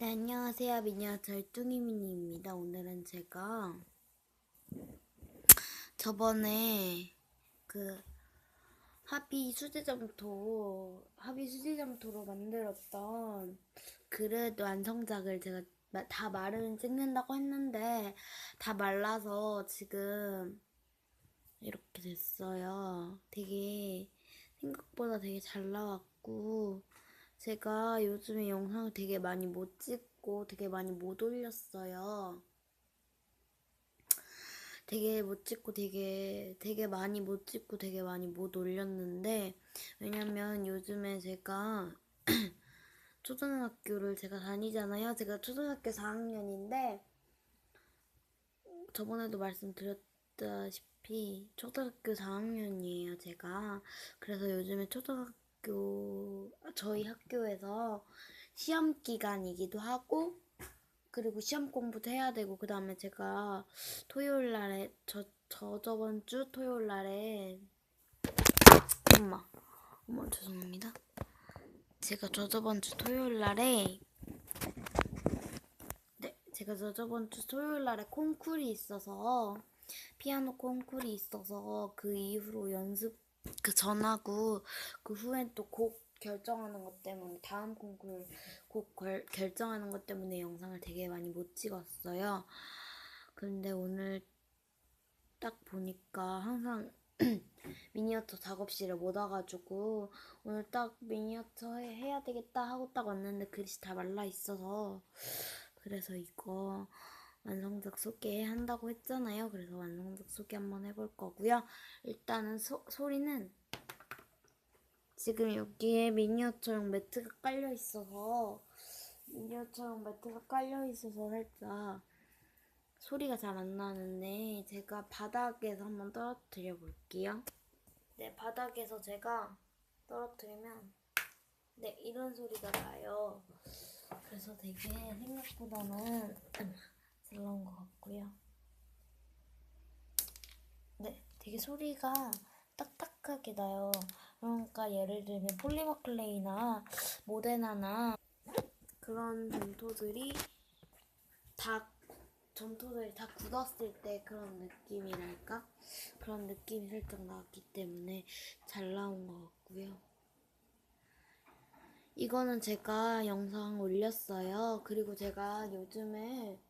네, 안녕하세요. 미니어 절뚱이미니입니다. 오늘은 제가 저번에 그 합의 수제점토, 합의 수제점토로 만들었던 그릇 완성작을 제가 마- 다 마르면 찍는다고 했는데 다 말라서 지금 이렇게 됐어요. 되게 생각보다 되게 잘 나왔고 제가 요즘에 영상을 되게 많이 못 찍고 되게 많이 못 올렸어요. 되게 못 찍고 되게 되게 많이 못 찍고 되게 많이 못 올렸는데 왜냐면 요즘에 제가 초등학교를 제가 다니잖아요. 제가 초등학교 4학년인데 저번에도 말씀드렸다시피 초등학교 4학년이에요, 제가. 그래서 요즘에 초등학교 저희 학교에서 시험 기간이기도 하고 그리고 시험 공부도 해야 되고 그 다음에 제가 토요일 날에 저, 저 저번 주 토요일 날에 엄마 엄마 죄송합니다. 제가 저 저번 주 토요일 날에 네, 제가 저 저번 주 토요일 날에 콩쿨이 있어서 피아노 콩쿨이 있어서 그 이후로 연습 그 전하고 그 후엔 또 곡 결정하는 것 때문에 다음 콩쿨 곡 결, 결정하는 것 때문에 영상을 되게 많이 못 찍었어요. 근데 오늘 딱 보니까 항상 미니어처 작업실에 못 와가지고 오늘 딱 미니어처 해- 해야 되겠다 하고 딱 왔는데 그릇이 다 말라 있어서 그래서 이거 완성작 소개 한다고 했잖아요. 그래서 완성작 소개 한번 해볼 거고요. 일단은 소, 소리는 지금 여기에 미니어처용 매트가 깔려 있어서 미니어처용 매트가 깔려 있어서 살짝 소리가 잘 안 나는데 제가 바닥에서 한번 떨어뜨려 볼게요. 네, 바닥에서 제가 떨어뜨리면 네, 이런 소리가 나요. 그래서 되게 생각보다는 잘 나온 것 같고요. 네, 되게 소리가 딱딱하게 나요. 그러니까 예를 들면 폴리머 클레이나 모데나나 그런 점토들이 다 점토들이 다 굳었을 때 그런 느낌이랄까? 그런 느낌이 살짝 나왔기 때문에 잘 나온 것 같고요. 이거는 제가 영상 올렸어요. 그리고 제가 요즘에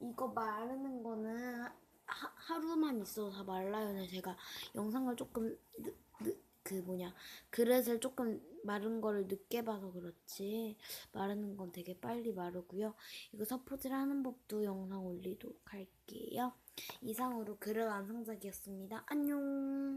이거 마르는 거는 하, 하루만 있어도 다 말라요. 제가 영상을 조금 늦, 늦, 그 뭐냐 그릇을 조금 마른 거를 늦게 봐서 그렇지 마르는 건 되게 빨리 마르고요. 이거 서포질 하는 법도 영상 올리도록 할게요. 이상으로 그릇 완성작이었습니다. 안녕.